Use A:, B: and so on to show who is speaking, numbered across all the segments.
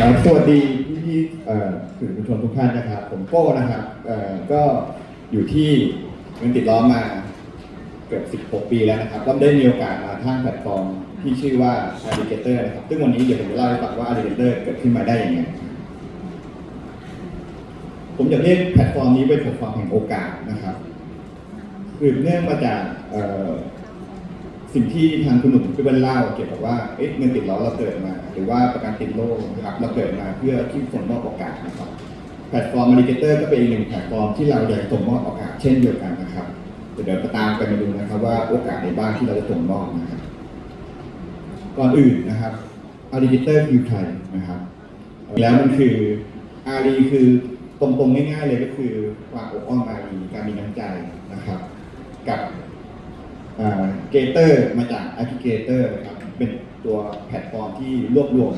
A: ครับสวัสดีพี่พี่ๆสื่อมวลชนทุกท่านนะครับ ผมโก้นะครับเอ่อก็อยู่ที่เงินติดล้อมาเกือบ16 ปีแล้วนะครับก็ได้มีโอกาสมาทางแพลตฟอร์มที่ชื่อว่า Alligator นะครับ ซึ่งวันนี้เดี๋ยวผมจะเล่าให้ฟังว่า Alligator เกิดขึ้นมาได้ยังไง ผมอยากเรียกแพลตฟอร์มนี้เป็นแพลตฟอร์มแห่งโอกาสนะครับคือเนื่องมาจากสิ่งที่ทางคุณหนุ่มพี่เบิ้ลเล่าเกี่ยวกับว่าเอ๊ะเงินติดล้อเราเกิดมา รือว่าประกันติดโลกนะครับเราเกิดมาเพื่อที่ส่งมอบโอกาสนะครับแพลตฟอร์ม a า l ิเกเตอร์ก็เป็นอีกหนึ่งแพลตฟอร์มที่เราอยากส่งมอบโอกาสเช่นเดียวกันนะครับเดี๋ยวตามกันมาดูนะครับว่าโอกาสในบ้านที่เราจะส่งมอบนะครับก่อนอื่นนะครับ a า l ิเกเตอร์คือใครนะครับแล้วมันคืออารีคือตรงๆง่ายๆเลยก็คือความอบอ้อมอารีการมีน้ำใจนะครับ กับเกเตอร์มาจาก a อ g เกเตอร์นะครับเป็น ตัวแพลตฟอร์มที่รวบรวม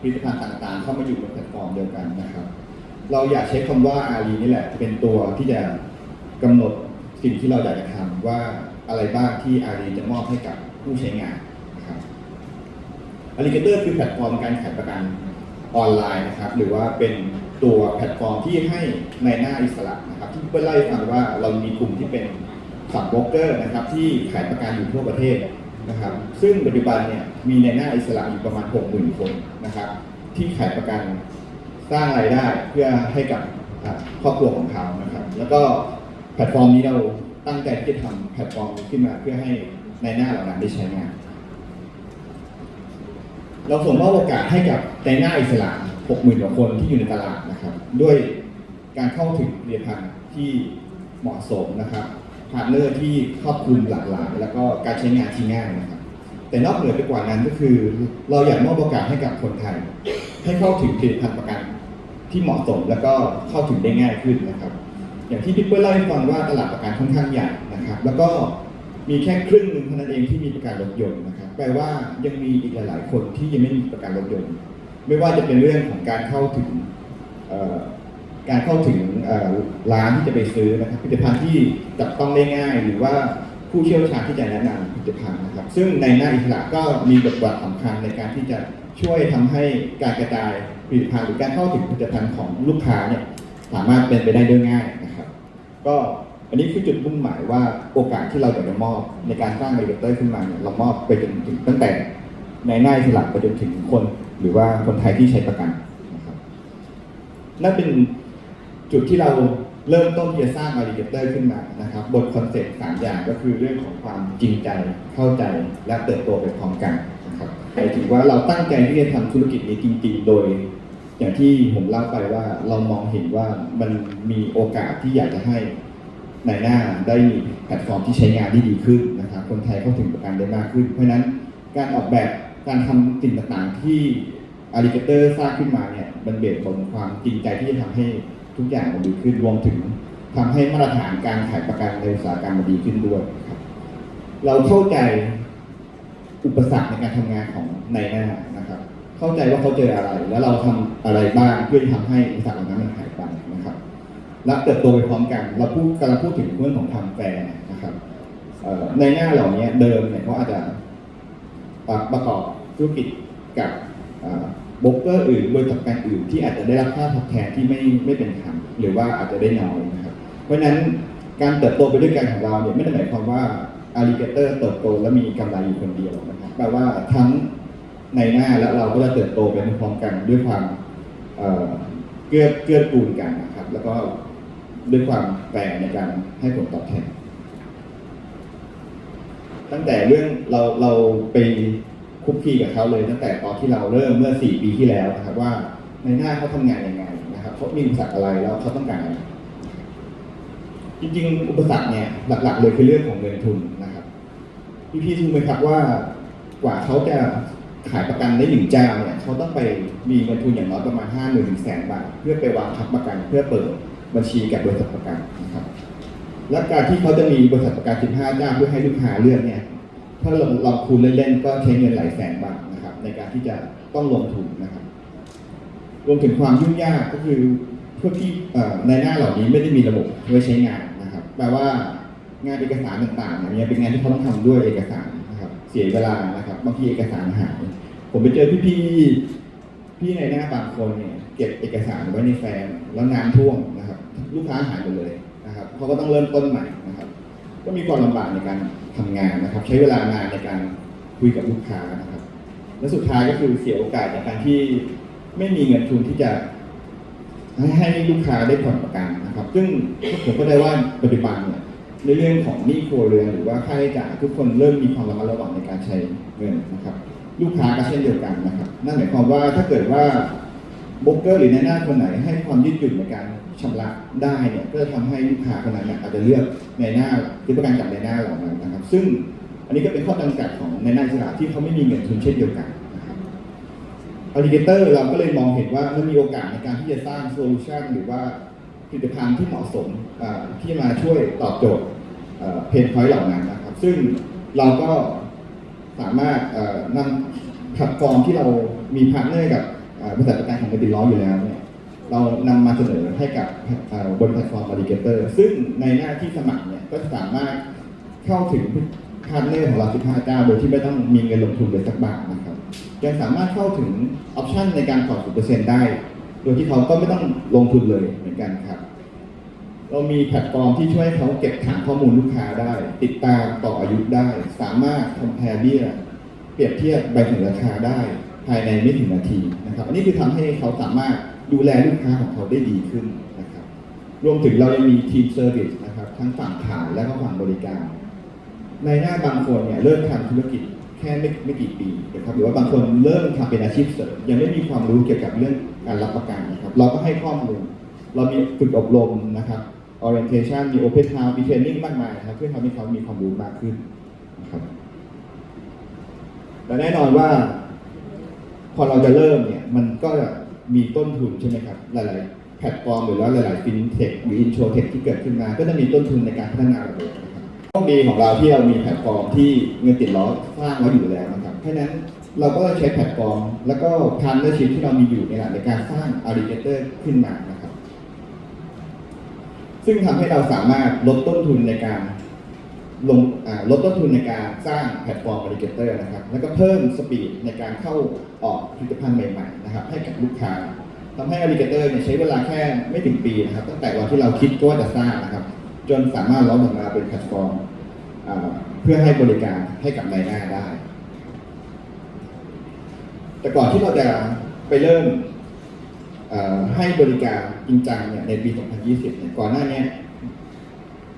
A: ผลิตภัณฑ์ต่างๆ เข้ามาอยู่บนแพลตฟอร์มเดียวกันนะครับ เราอยากใช้คำว่าอารีนี่แหละเป็นตัวที่จะกำหนดสิ่งที่เราอยากจะทำว่าอะไรบ้างที่อารีจะมอบให้กับผู้ใช้งานนะครับ a อ g เกเตอร์คือแพลตฟอร์มการขายประกันออนไลน์นะครับ หรือว่าเป็นตัวแพลตฟอร์มที่ให้ในหน้าอิสระนะครับ ที่เพื่อไล่าให้ฟังว่าเรามีกลุ่มที่เป็นสับโบรกเกอร์นะครับ ที่ขายประกันอยู่ทั่วประเทศ นะครับ ซึ่งปัจจุบันเนี่ยมีในหน้าอิสระอยู่ประมาณ 60,000 คนนะครับ ที่ขายประกันสร้างรายได้เพื่อให้กับครอบครัวของเขานะครับ แล้วก็แพลตฟอร์มนี้เราตั้งใจที่จะทำแพลตฟอร์มขึ้นมาเพื่อให้ในหน้าเหล่านั้นได้ใช้งาน เราส่งมอบโอกาสให้กับในหน้าอิสระ 60,000กว่าคนที่อยู่ในตลาดนะครับ ด้วยการเข้าถึงผลิตภัณฑ์ที่เหมาะสมนะครับ พาร์ทเนอร์ที่ครอบคลุมหลากหลายแล้วก็การใช้งานที่ง่ายนะครับ แต่นอกเหนือไปกว่านั้นก็คือ เราอยากมอบโอกาสให้กับคนไทย ให้เข้าถึงผลิตภัณฑ์ประกันที่เหมาะสมแล้วก็เข้าถึงได้ง่ายขึ้นนะครับ อย่างที่พี่เปิ้ลเล่าให้ฟังว่าตลาดประกันค่อนข้างใหญ่นะครับ แล้วก็มีแค่ครึ่งหนึ่งเท่านั้นเองที่มีประกันรถยนต์นะครับ แปลว่ายังมีอีกหลาย ๆ คนที่ยังไม่มีประกันรถยนต์ ไม่ว่าจะเป็นเรื่องของการเข้าถึง การเข้าถึงร้านที่จะไปซื้อนะครับผลิตภัณฑ์ที่จับต้องได้ง่าย หรือว่าผู้เชี่ยวชาญที่จะแนะนำผลิตภัณฑ์นะครับ ซึ่งในหน้าอิสระก็มีบทบาทสำคัญในการที่จะช่วยทำให้การกระจายผลิตภัณฑ์หรือการเข้าถึงผลิตภัณฑ์ของลูกค้าเนี่ยสามารถเป็นไปได้ด้วยง่ายนะครับ ก็อันนี้คือจุดมุ่งหมายว่าโอกาสที่เราอยากจะมอบในการสร้างเรเกเตอร์ขึ้นมาเนี่ยเรามอบไปจนถึงตั้งแต่ในหน้าอิสระไปจนถึงคน หรือว่าคนไทยที่ใช้ประกันนะครับนั่นเป็น จุดที่เราเริ่มต้นที่จะสร้างอาริเกเตอร์ขึ้นมานะครับ บทคอนเซ็ปต์สามอย่างก็คือเรื่องของความจริงใจเข้าใจและเติบโตไปพร้อมกันนะครับหมายถึงว่าเราตั้งใจที่จะทำธุรกิจนี้จริง ๆ โดย อย่างที่ผมเล่าไปว่าเรามองเห็นว่ามันมีโอกาสที่อยากจะให้ในหน้าได้มีแพลตฟอร์มที่ใช้งานที่ดีขึ้นนะครับ คนไทยเข้าถึงประกันได้มากขึ้น เพราะนั้นการออกแบบการทำสิ่งต่างๆที่อาริเกเตอร์สร้างขึ้นมาเนี่ยมันเบสบนความจริงใจที่จะทำให้ ทุกอย่างมันดีขึ้นรวมถึงทำให้มาตรฐานการขายประกันในอุตสาหกรรมมันดีขึ้นด้วยครับ เราเข้าใจอุปสรรคในการทำงานของในหน้านะครับ เข้าใจว่าเขาเจออะไร แล้วเราทำอะไรบ้างเพื่อที่ทำให้อุปสรรคเหล่านั้นมันหายไปนะครับและเติบโตไปพร้อมกัน เราพูดกำลังพูดถึงเรื่องของทำแฟร์นะครับในหน้าเหล่านี้เดิมเนี่ยเขาอาจจะประกอบธุรกิจกับ โบรกเกอร์อื่นบริษัทการอื่นที่อาจจะได้รับค่าตอบแทนที่ไม่ไม่เป็นธรรมหรือว่าอาจจะได้น้อยนะครับ เพราะฉะนั้นการเติบโตไปด้วยกันของเราเนี่ยไม่ได้หมายความว่าอาริเกเตอร์เติบโตแล้วมีกำไรอยู่คนเดียวนะครับแปลว่าทั้งในหน้าและเราก็จะเติบโตไปพร้อมกันด้วยความเกื้อเกื้อกูลกันนะครับ แล้วก็ด้วยความแฟร์ในการให้ผลตอบแทน ตั้งแต่เรื่องเราเราไป คุกคีกับเขาเลยตั้งแต่ตอนที่เราเริ่มเมื่อสี่ปีที่แล้วนะครับว่าในหน้าเขาทำงานยังไงนะครับเขามีอุปสรรคอะไรแล้วเขาต้องการอะไรจริงๆ อุปสรรคเนี่ยหลัก ๆ เลยคือเรื่องของเงินทุนนะครับพี่ๆรู้ไหมครับว่ากว่าเขาจะขายประกันได้หนึ่งเจ้าเนี่ยเขาต้องไปมีเงินทุนอย่างน้อยประมาณห้าหมื่นถึงแสนบาท เพื่อไปวางทับประกัน เพื่อเปิดบัญชีกับบริษัทประกันนะครับและการที่เขาจะมีบริษัทประกัน 15 เจ้าเพื่อให้ลูกค้าเลือกเนี่ย ถ้าเราลองคูณเล่นๆก็ใช้เงินหลายแสนบาทนะครับ ในการที่จะต้องลงทุนนะครับ รวมถึงความยุ่งยากก็คือพวกที่ในหน้าเหล่านี้ไม่ได้มีระบบไว้ใช้งานนะครับ แปลว่างานเอกสารต่างๆเนี่ยเป็นงานที่เขาต้องทำด้วยเอกสารนะครับ เสียเวลานะครับบางทีเอกสารหายผมไปเจอพี่ๆพี่ในหน้าบางคนเนี่ยเก็บเอกสารไว้ในแฟ้มแล้วน้ำท่วมนะครับ ลูกค้าหายหมดเลยนะครับเขาก็ต้องเริ่มต้นใหม่นะครับ ก็มีความลำบากในการทำงานนะครับ ใช้เวลานานในการคุยกับลูกค้านะครับ และสุดท้ายก็คือเสียโอกาสในการที่ไม่มีเงินทุนที่จะให้ใหลูกค้าได้ผ่อนประกันนะครับ ซึ่งผมก็ได้ว่าปัจจุบันเนี่ยในเรื่องของหนี้ครัวเรือนหรือว่าค่าใช้จ่ายทุกคนเริ่มมีความระมัดระวังในการใช้เงินนะครับ ลูกค้าก็เช่นเดียวกันนะครับ นั่นหมายความว่าถ้าเกิดว่า บรกเกอร์หรือในายหน้าคนไหนให้ความยืดหยุ่นในการชำระได้เนี่ยก็จะทำให้ลูกค้าคนนั้นอาจจะเลือกในายหน้าซื้อประกันกับในายหน้าเหล่านั้นนะครับ ซึ่งอันนี้ก็เป็นข้อจำกัดของในายหน้าอิสระที่เขาไม่มีเงินทุนเช่นเดียวกันนะครับ a l l i g a t o r เราก็เลยมองเห็นว่ามันมีโอกาสในการที่จะสร้างโซลูชันหรือว่าผลิตภัณฑ์ที่เหมาะสมที่มาช่วยตอบโจทย์เพนพอยต์เหล่านั้นนะครับ ซึ่งเราก็สามารถนำแพลตฟอร์มที่เรามีพาร์ทเนอร์กับ บริษัทประกันของเมดิล้ออยู่แล้วเนี่ยเรานำมาเสนอให้กับบนแพลตฟอร์ม a l l i g a t o r ซึ่งในหน้าที่สมัครเนี่ยก็สามารถเข้าถึงพาร์ทเนอร์ของเรา 15 เจ้า โดยที่ไม่ต้องมีเงินลงทุนเลยสักบาทนะครับยังสามารถเข้าถึงออปชันในการผ่อน0%ได้ โดยที่เขาก็ไม่ต้องลงทุนเลยเหมือนกันครับ เรามีแพลตฟอร์มที่ช่วยให้เขาเก็บฐานข้อมูลลูกค้าได้ ติดตามต่ออายุได้ สามารถคอมเพลเบี้ยเปรียบเทียบใบถึงราคาได้ ภายในไม่ถึงนาทีนะครับอันนี้คือทำให้เขาสามารถดูแลลูกค้าของเขาได้ดีขึ้นนะครับรวมถึงเรายังมีทีมเซอร์วิสนะครับทั้งฝั่งขายและก็ฝั่งบริการ ในหน้าบางคนเนี่ยเริ่มทำธุรกิจแค่ไม่ไม่กี่ปีนะครับหรือว่าบางคนเริ่มทำเป็นอาชีพเสริมยังไม่มีความรู้เกี่ยวกับเรื่องการรับประกันนะครับ เราก็ให้ข้อมูลเรามีฝึกอบรมนะครับ orientation มี open house มี training มากมายนะครับเพื่อทำให้เขามีความรู้มากขึ้นนะครับแต่แน่นอนว่า พอเราจะเริ่มเนี่ย มันก็มีต้นทุนใช่ไหมครับ หลาย ๆ แพลตฟอร์มหรือว่าหลาย ๆ ฟินเทคหรืออินโทรเทคที่เกิดขึ้นมา ก็จะมีต้นทุนในการพัฒนาระบบนะครับโชคดีของเราที่เรามีแพลตฟอร์มที่เงินติดล้อสร้างไว้อยู่แล้วนะครับเพราะนั้นเราก็ใช้แพลตฟอร์ม แล้วก็พาร์ทเนอร์ชิพที่เรามีอยู่ในในการสร้างอาริเกเตอร์ขึ้นมานะครับ ซึ่งทำให้เราสามารถลดต้นทุนในการ ลงลดต้นทุนในการสร้างแพลตฟอร์ม a ริเกเตอร์นะครับ แล้วก็เพิ่มสปีดในการเข้าออกผลิตภัณฑ์ใหม่ๆนะครับให้กับลูกค้าทำให้ a ริเกเตอร์เนี่ยใช้เวลาแค่ไม่ถึงปีนะครับตั้งแต่วันที่เราคิดว่าจะสร้างนะครับ จนสามารถล้อมออกมาเป็นแพลตฟอร์มเพื่อให้บริการให้กับนายหน้าได้ แต่ก่อนที่เราจะไปเริ่มให้บริการจริงจังเนี่ยในปี 2020เนี่ยก่อนหน้านี้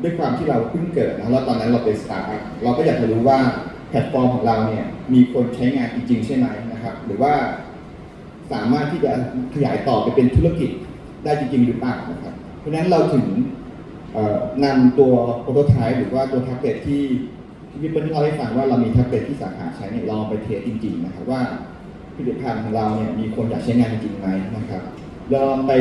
A: ด้วยความที่เราเพิ่งเกิดนะแล้วตอนนั้นเราเป็นสตาร์ทอัพเราก็อยากจะรู้ว่าแพลตฟอร์มของเราเนี่ยมีคนใช้งานจริงๆใช่ไหมนะครับ หรือว่าสามารถที่จะขยายต่อไปเป็นธุรกิจได้จริงๆหรือเปล่านะครับ เพราะฉะนั้นเราถึงนำตัวโปรโตไทป์หรือว่าตัวแท็บเล็ตที่ที่พี่เปิ้ลเล่าให้ฟังว่าเรามีแท็บเล็ตที่สาขาใช้เนี่ยลองไปเทสจริง ๆ นะครับว่าผลิตภัณฑ์ของเราเนี่ยมีคนอยากใช้งานจริงๆไหมนะครับลองไป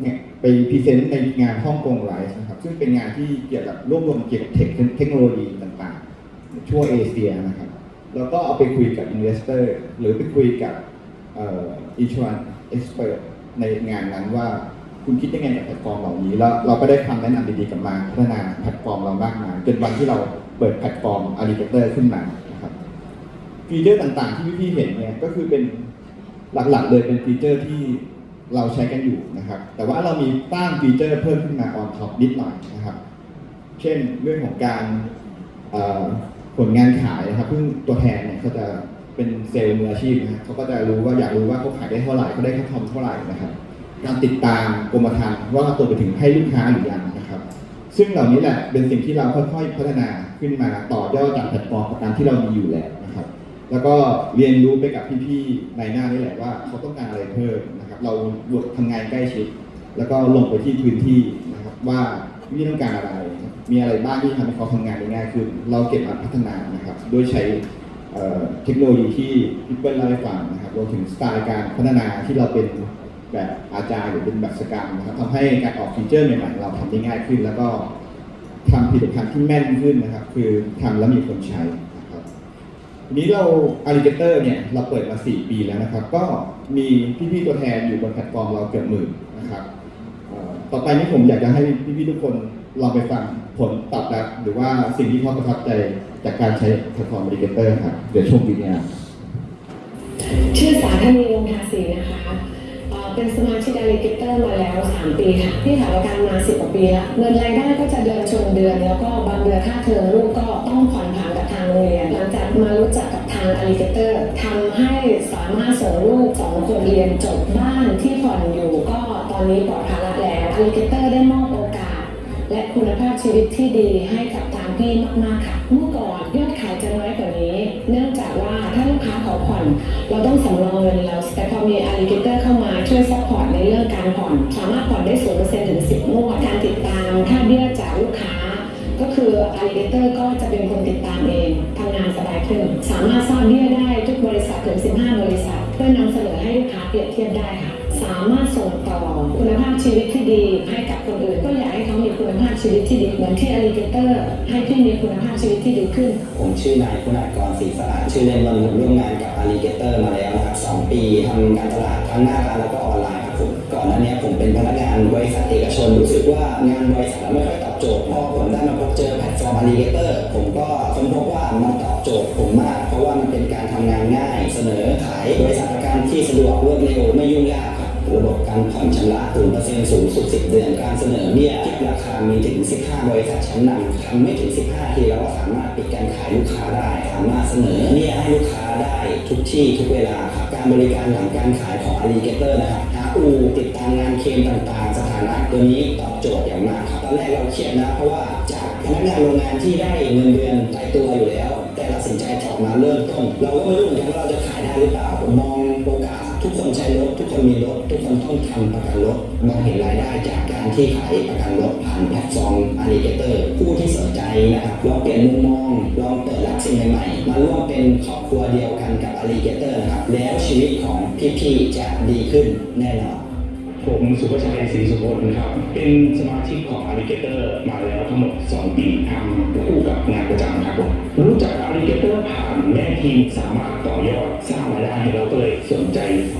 A: เนี่ยไปพรีเซนต์ในงานฮ่องกงไลฟ์นะครับ ซึ่งเป็นงานที่เกี่ยวกับรวบรวมเกี่ยวกับเทคเทคโนโลยีต่างๆ ทั่วเอเชียนะครับ แล้วก็เอาไปคุยกับอินเวสเตอร์หรือไปคุยกับอ่ออินชวนเอ็กซ์เพรสในงานนั้นว่าคุณคิดยังไงกับแพลตฟอร์มเหล่านี้ แล้วเราก็ได้คำแนะนำดีๆกลับมาพัฒนาแพลตฟอร์มเรามากมายจนวันที่เราเปิดแพลตฟอร์ม a l l i g a t o r ขึ้นมานะครับฟีเจอร์ต่างๆที่พี่ๆเห็นเนี่ยก็คือเป็นหลักๆเลยเป็นฟีเจอร์ที่ เราใช้กันอยู่นะครับ แต่ว่าเรามีตั้งฟีเจอร์เพิ่มขึ้นมา on top นิดหน่อยนะครับ เช่นเรื่องของการผลงานขายนะครับซึ่งตัวแทนเนี่ยเขาจะเป็นเซลล์มืออาชีพนะครับเขาก็จะรู้ว่าอยากรู้ว่าเขาขายได้เท่าไหร่เขาได้ค่าคอมเท่าไหร่นะครับ การติดตามกรมธรรม์ว่าตัวไปถึงให้ลูกค้าหรือยังนะครับ ซึ่งเหล่านี้แหละเป็นสิ่งที่เราค่อยๆพัฒนาขึ้นมาต่อยอดจากแพลตฟอร์มประกันที่เรามีอยู่แล้วนะครับ แล้วก็เรียนรู้ไปกับพี่ๆในหน้านี่แหละว่าเขาต้องการอะไรเพิ่ม นะครับเราทำงานใกล้ชิด แล้วก็ลงไปที่พื้นที่นะครับว่าพี่ต้องการอะไร มีอะไรบ้างที่ทำให้เขาทำงานได้ง่ายขึ้น เราเก็บมาพัฒนานะครับ โดยใช้เเทคโนโลยีที่พี่เปิ้ลเล่าให้ฟังนะครับรวมถึงสไตล์การพัฒนาที่เราเป็นแบบอาจารย์หรือเป็นแบบสกรรมนะครับทำให้การออกฟีเจอร์ใหม่ๆเราทำได้ง่ายขึ้น แล้วก็ทำผลิตภัณฑ์ที่แม่นขึ้นนะครับ คือทำแล้วมีคนใช้ ทีนี้เรา a l l i g a t o r เนี่ยเราเปิดมา 4 ปีแล้วนะครับ ก็มีพี่ๆตัวแทนอยู่บนแพลตฟอร์มเราเกือบหมื่นนะครับต่อไปนี้ผมอยากจะให้พี่ๆทุกคนลองไปฟังผลตอบรับหรือว่าสิ่งที่เขาประทับใจจากการใช้แพลตฟอร์ม a l l i g a t o r ครับเดี๋ยวชมวิดีโอ
B: ชื่อสาธนีวงศ์ทาสีนะคะเป็นสมาชิกอลิเกเตอร์มาแล้ว 3 ปีค่ะที่ขาประกันมา 10 กว่าปีแล้วเงินรายได้ก็จะเดือนชนเดือน แล้วก็บางเดือนค่าเทอมลูกก็ต้องผ่อนผัน เรียนหลังจากมารู้จักกับทางอลิเกเตอร์ทำให้สามารถส่งลูกสองคนเรียนจบบ้านที่ผ่อนอยู่ ก็ตอนนี้ปลอดภาระแล้วอลิเกเตอร์ได้มอบโอกาส และคุณภาพชีวิตที่ดีให้กับทางพี่มากๆค่ะเมื่อก่อนยอดขายจะน้อยกว่านี้ เนื่องจากว่าถ้าลูกค้าขอผ่อน เราต้องสำรองเงินแล้วแต่พอมีอ l ลิเกเตอร์เข้ามาช่วยซัพพอร์ตในเรื่องการผ่อน สามารถผ่อนได้ศูนเปอร์เซ็นต์ถึงสิบงวดการติดตามค่าเบี้ยจากลูกค้า ก็คืออ l ลิเกเตอร์ก็จะเป็นคนติดตามเองทำงานสบายขึ้นสามารถทราบเบี้ยได้ทุกบริษัทถึง 15 บริษัท เพื่อนำเสนอให้ลูกค้าเปรียบเทียบได้ค่ะ สามารถส่งต่อคุณภาพชีวิตที่ดีให้กับคนอื่น ก็อยากให้เขามีคุณภาพชีวิตที่ดีเหมือนที่อ l ลิเกเตอร์ให้พี่มีคุณภาพชีวิตที่ดีขึ้น
C: ผมชื่อนายคุณากรศรีสะอาดชื่อเล่นว่าผมร่วมงานกับ Alligator มาแล้วนะครับ2ปีทำการตลาดทั้งหน้าร้านแล้วก็ออนไลน์ครับ อนหน้านี้ผมเป็นพนักงานบริษัทเอกชน รู้สึกว่างานบริษัทไม่ค่อยตอบโจทย์พอผมได้มาพบเจอแพลตฟอร์ม Alligator ผมก็ค้นพบว่ามันตอบโจทย์ผมมาก เพราะว่ามันเป็นการทำงานง่าย เสนอขายบริษัทประกันที่สะดวกรวดเร็วไม่ยุ่งยากครับระบบการผ่อนชำระ0%สูงสุด 10 เดือน การเสนอเบี้ยคิดราคา มีถึง 15 บริษัทชั้นนำทำไม่ถึง 15 ทีเราก็สามารถปิดการขายลูกค้าได้ สามารถเสนอเบี้ยให้ลูกค้า ได้ทุกที่ทุกเวลาครับการบริการหลังการขายของ Alligator นะครับหาอูติดตามงานเคมต่างๆ สถานะตัวนี้ตอบโจทย์อย่างมากครับตอนแรกเราเครียดนะเพราะว่าจากพนักงานโรงงานที่ได้เงินเดือนตายตัวอยู่แล้ว แต่ตัดสินใจออกมาเริ่มต้นเราก็ไม่รู้เหมือนกันว่าเราจะขายได้หรือเปล่าผมมองโอกาสทุกคนใช้รถทุกคนมีรถทุกคนต้องทำประกันรถมองเห็นรายได้จากการที่ขายประกันรถผ่านแพลตฟอร์ม Alligator ผู้ที่สนใจนะครับลองเปลี่ยนมุมมองลองเปิด สิ่งใหม่ๆมาร่วมเป็นครอบครัวเดียวกันกับ Alligator นะครับ แล้วชีวิตของพี่ๆจะดีขึ้นแน่นอน
D: ผมสุภชัยศรีสุพลครับ เป็นสมาชิกของ Alligator มาแล้วทั้งหมด 2 ปีทำคู่กับงานประจำครับผมรู้จัก Alligator ผ่านแม่ทีมสามารถต่อยอดสร้างรายได้เราก็เลยสนใจ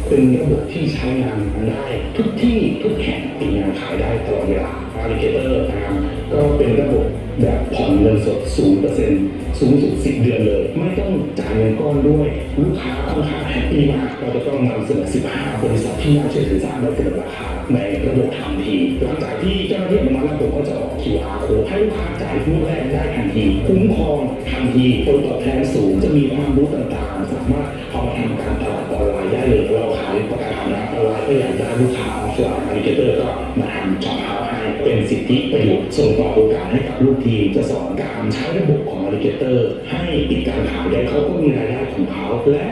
D: เป็นระบบที่ใช้งานได้ ทุกที่ทุกแห่งตีงานขายได้ตลอดเวลา Alligator นะครับก็เป็นระบบแบบผ่อนเงินสด 0%สูงสุด 10 เดือนเลย ไม่ต้องจ่ายเงินก้อนด้วย ลูกค้าค่อนข้างแฮปปี้มากเราจะต้องนำเสนอ 15 บริษัทที่น่าเชื่อถือสร้างและเกิดราคาในระบบทันที หลังจากที่เจ้าหน้าที่อนุมัติแล้วผมก็จะออก QR code ให้ลูกค้าจ่ายงวดแรกได้ทันที คุ้มครองทันทีผลตอบแทนสูงจะมีความรู้ต่างๆ สามารถเอามาทำการตลาดออนไลน์ได้เลยเราขายประกันนะออนไลน์ก็อยากได้ลูกค้าออฟไลน์อ l ลิเกเตอร์ก็มาทำช็อปเฮาส์ให้ เป็นสิทธิประโยชน์ส่งต่อโอกาสให้กับลูกทีมจะสอนการใช้ระบบของอ l ลิเกเตอร์ ให้ปิดการขายได้เขาก็มีรายได้ของเขาและ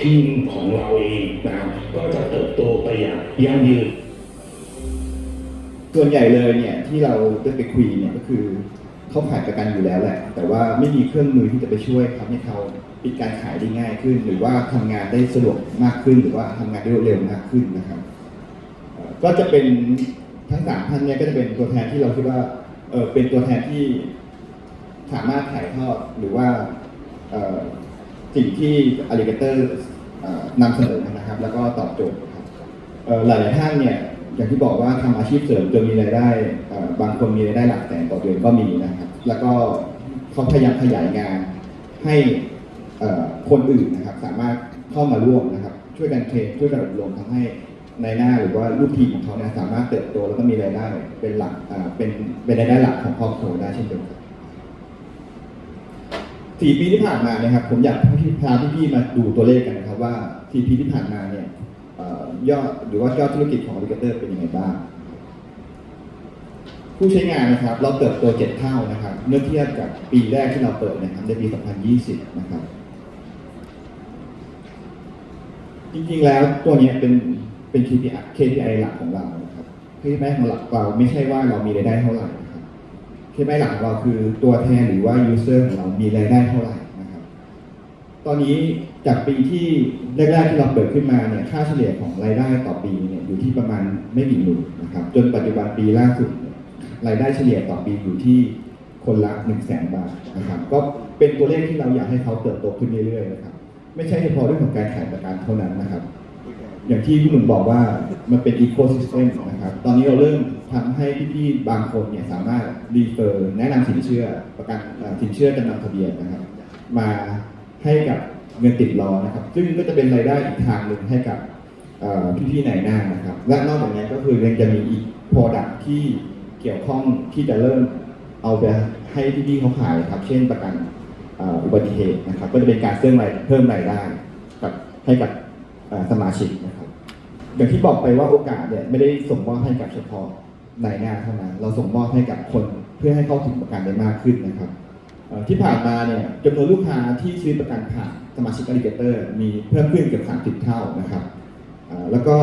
D: ทีมของเราเองนะครับก็จะเติบโตไปอย่างยั่งยืน
A: ส่วนใหญ่เลยเนี่ยที่เราได้ไปคุยเนี่ยก็คือเขาขายประกันอยู่แล้วแหละ แต่ว่าไม่มีเครื่องมือที่จะไปช่วยทำให้เขาปิดการขายได้ง่ายขึ้น หรือว่าทำงานได้สะดวกมากขึ้น หรือว่าทำงานได้รวดเร็วมากขึ้นนะครับ ก็จะเป็น ทั้งสามท่านเนี่ยก็จะเป็นตัวแทนที่เราคิดว่าเออเป็นตัวแทนที่สามารถถ่ายทอดหรือว่าเอ่อสิ่งที่ Alligator เอ่อนำเสนอนะครับ แล้วก็ตอบโจทย์ครับเอ่อหลายท่านเนี่ยอย่างที่บอกว่าทำอาชีพเสริมจนมีรายได้บางคนมีรายได้หลักแสนต่อเดือนก็มีนะครับ แล้วก็เขาพยายามขยายงานให้คนอื่นนะครับ สามารถเข้ามาร่วมนะครับ ช่วยกันเทรนช่วยกันอบรมทำให้ ในหน้าหรือว่าลูกทีมของเขาเนี่ยสามารถเติบโตแล้วก็มีรายได้เป็นหลักอ่าเป็นเป็นรายได้หลักของครอบครัวได้เช่นเดียวกันสี่ปีที่ผ่านมานะครับ ผมอยากพาพี่ๆมาดูตัวเลขกันนะครับ ว่าสี่ปีที่ผ่านมาเนี่ยอ่อยอดหรือว่ายอดธุรกิจของ a ิเกเตอร์เป็นยังไงบ้าง ผู้ใช้งานนะครับ เราเติบโตเจ็ดเท่านะครับ เมื่อเทียบกับปีแรกที่เราเปิดนะครับในปี 2020 นะครับ จริงๆแล้วตัวเนี้ยเป็น เป็น KPI KPI หลักของเรานะครับ KPI ของหลักเราไม่ใช่ว่าเรามีรายได้เท่าไหร่นะครับ KPI หลักเราคือตัวแทนหรือว่า user ของเรามีรายได้เท่าไหร่นะครับ ตอนนี้จากปีที่แรกๆที่เราเปิดขึ้นมาเนี่ยค่าเฉลี่ยของรายได้ต่อปีเนี่ยอยู่ที่ประมาณไม่กี่หมื่นนะครับ จนปัจจุบันปีล่าสุดรายได้เฉลี่ยต่อปีอยู่ที่คนละ1 0 0 0 0แสนบาทนะครับก็เป็นตัวเลขที่เราอยากให้เขาเติบโตขึ้นเรื่อยๆนะครับ ไม่ใช่เฉพาะเรื่องของการขายประกันเท่านั้นนะครับ อย่างที่คุณหนุ่มบอกว่ามันเป็นอีโค y ิสเต็มนะครับ ตอนนี้เราเริ่มทำให้พี่ๆบางคนเนี่ยสามารถรีเฟอร์แนะนำสินเชื่อประกันสินเชื่อจำนำทะเบียนนะครับ มาให้กับเงินติดล้อนะครับ ซึ่งก็จะเป็นรายได้อีกทางหนึ่งให้กับพี่ๆไหนหน้านะครับ และนอกจากนี้ก็คือยังจะมีอีก Product ที่เกี่ยวข้องที่จะเริ่มเอาไปให้พี่ๆเขาขายครับ เช่นประกันอุบัติเหตุนะครับ ก็จะเป็นการเพิ่มรายเพิ่มรายได้กับให้กับสมาชิกนะ อย่างที่บอกไปว่าโอกาสเนี่ยไม่ได้ส่งมอบให้กับเฉพาะนายหน้าเท่านั้น เราส่งมอบให้กับคนเพื่อให้เข้าถึงประกันได้มากขึ้นนะครับที่ผ่านมาเนี่ยจำนวนลูกค้าที่ซื้อประกันผ่านสมาชิกอลิเกเตอร์มีเพิ่มขึ้นเกือบ30เท่านะครับแล้วก็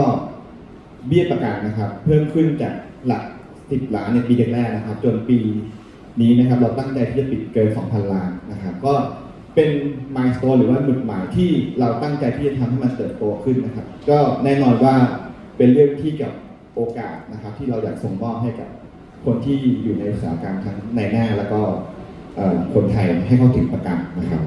A: เบี้ยประกันนะครับ เพิ่มขึ้นจากหลัก10ล้านในปีแรกนะครับ จนปีนี้นะครับ เราตั้งใจที่จะปิดเกิน 2,000 ล้านนะครับ ก็ เป็นมายสโต e หรือว่าหมุดหมายที่เราตั้งใจที่จะทำให้มันเติบโตขึ้นนะครับ ก็แน่นอนว่าเป็นเรื่องที่กับโอกาสนะครับ ที่เราอยากส่งมอบให้กับคนที่อยู่ในอุตสาหกรรมทั้งในหน้าแล้วก็คนไทยให้เข้าถึงประกันนะครับ